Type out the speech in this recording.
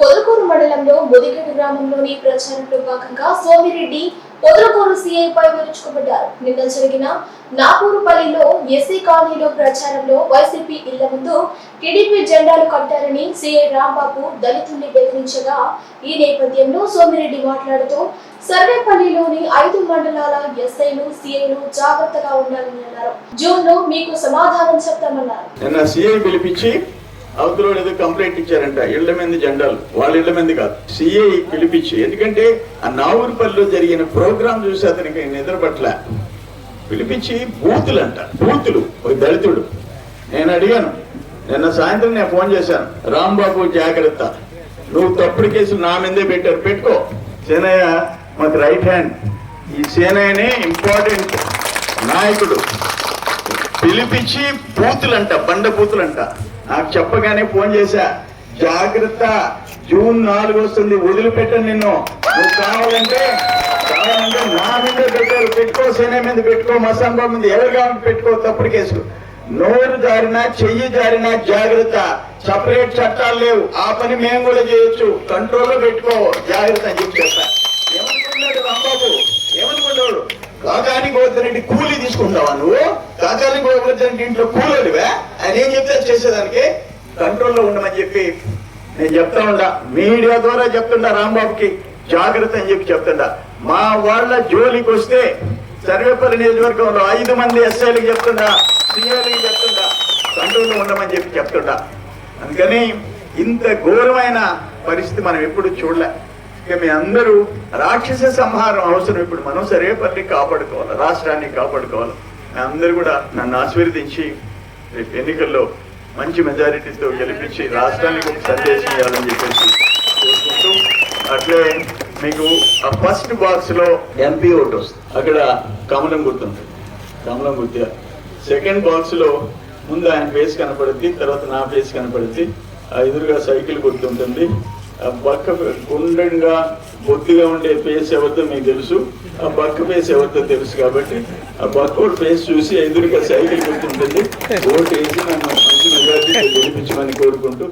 పొదలకూరు మండలంలో ముదిగేడు గ్రామంలోని ప్రచారంలో భాగంగా సోమిరెడ్డి పొదలకూరు సీఐపై విరుచుకుపడ్డారు. నిన్న జరిగిన నాపూరుపల్లిలో ఎస్సీ కాలనీలో ప్రచారంలో వైసీపీ ఇళ్ళ ముందు టీడీపీ జెండాలు కట్టారని సీఐ రాంబాబు దళితుల్ని బెదిరించగా ఈ నేపథ్యంలో సోమిరెడ్డి మాట్లాడుతూ సర్వేపల్లిలోని ఐదు మండలాల ఎస్ఐలు సీఐలు జాగ్రత్తగా ఉండాలని అన్నారు. జూన్లో మీకు సమాధానం చెప్తామన్నారు. నిన్న పిలిపించి అవతల ఏదో కంప్లైంట్ ఇచ్చారంట ఇళ్ళ మీద జెండాలు. వాళ్ళ ఇళ్ళ మీద కాదు. సిఐ పిలిపించి ఎందుకంటే ఆ నావూరుపల్లిలో జరిగిన ప్రోగ్రాం చూసి అతనికి నిద్రపట్ల పిలిపించి బూతులు అంట బూతులు ఒక దళితుడు. నేను అడిగాను నిన్న సాయంత్రం నేను ఫోన్ చేశాను రాంబాబు జాగ్రత్త. నువ్వు తప్పుడు కేసులు నా మీదే పెట్టారు పెట్టుకో. సేనయ్య మాకు రైట్ హ్యాండ్. ఈ సేనయ్యనే ఇంపార్టెంట్ నాయకుడు. పిలిపించి బూతులంట బండ బూతులంట. నాకు చెప్పగానే ఫోన్ చేశా. జాగ్రత్త జూన్ నాలుగు వస్తుంది వదిలిపెట్టను నిన్ను. నువ్వు కావాలంటే కావాలంటే నా మీద పెట్టారు. పెట్టుకో సేన మీద పెట్టుకో మసాంబా మీద ఎవరు కావాలంటే పెట్టుకో తప్పుడు కేసులు. నోరు జారినా చెయ్యి జారినా జాగ్రత్త. సపరేట్ చట్టాలు లేవు. ఆ పని మేము కూడా చేయొచ్చు. కంట్రోల్లో పెట్టుకో. జాగ్రత్త అని చెప్పి చెప్తా ఏమనుకున్నాడు రాంబాబు? ఏమనుకున్నాడు కాకాని గోవర్ధన్ కూలీ తీసుకుంటావా నువ్వు? కాకాని గోవర్ధన్ ఇంట్లో కూలీవే ఆయన ఏం చెప్తే చేసేదానికి? కంట్రోల్లో ఉండమని చెప్పి నేను చెప్తా ఉండా. మీడియా ద్వారా చెప్తుండా రాంబాబుకి. జాగ్రత్త అని చెప్పి చెప్తుండా. మా వాళ్ళ జోలికి వస్తే సర్వేపల్లి నియోజకవర్గంలో ఐదు మంది ఎస్ఐలకు చెప్తుండా సీఏలకి చెప్తుండా కంట్రోల్లో ఉండమని చెప్పి చెప్తుండా. అందుకని ఇంత ఘోరమైన పరిస్థితి మనం ఎప్పుడు చూడలే. ఇక మీ అందరూ రాక్షస సంహారం అవసరం ఇప్పుడు. మనం సర్వేపల్లి కాపాడుకోవాలి రాష్ట్రాన్ని కాపాడుకోవాలి. మీ అందరూ కూడా నన్ను ఆశీర్వదించి రేపు ఎన్నికల్లో మంచి మెజారిటీతో గెలిపించి రాష్ట్రానికి ఒక సందేశం ఇవ్వాలని చెప్పేసి కోరుకుంటూ అట్లే మీకు ఆ ఫస్ట్ బాక్స్లో ఎంపీ ఓటు వస్తుంది. అక్కడ కమలం గుర్తుంది కమలం గుర్తు సెకండ్ బాక్స్లో ముందు ఆయన ఫేస్ కనపడుద్ది తర్వాత నా ఫేస్ కనపడుద్ది. ఆ ఎదురుగా సైకిల్ గుర్తుంటుంది బక్క గుండ్రంగా బొద్దుగా ఉండే ఫేస్ ఎవరితో మీకు తెలుసు? ఆ బక్క ఫేస్ ఎవరితో తెలుసు కాబట్టి ఆ బక్కోడు ఫేస్ చూసి ఎదురుగా సైకిల్ గుర్తుంటుంది. ఓటు వేసి నన్ను మంచి మెజార్టీ గెలిపించమని కోరుకుంటూ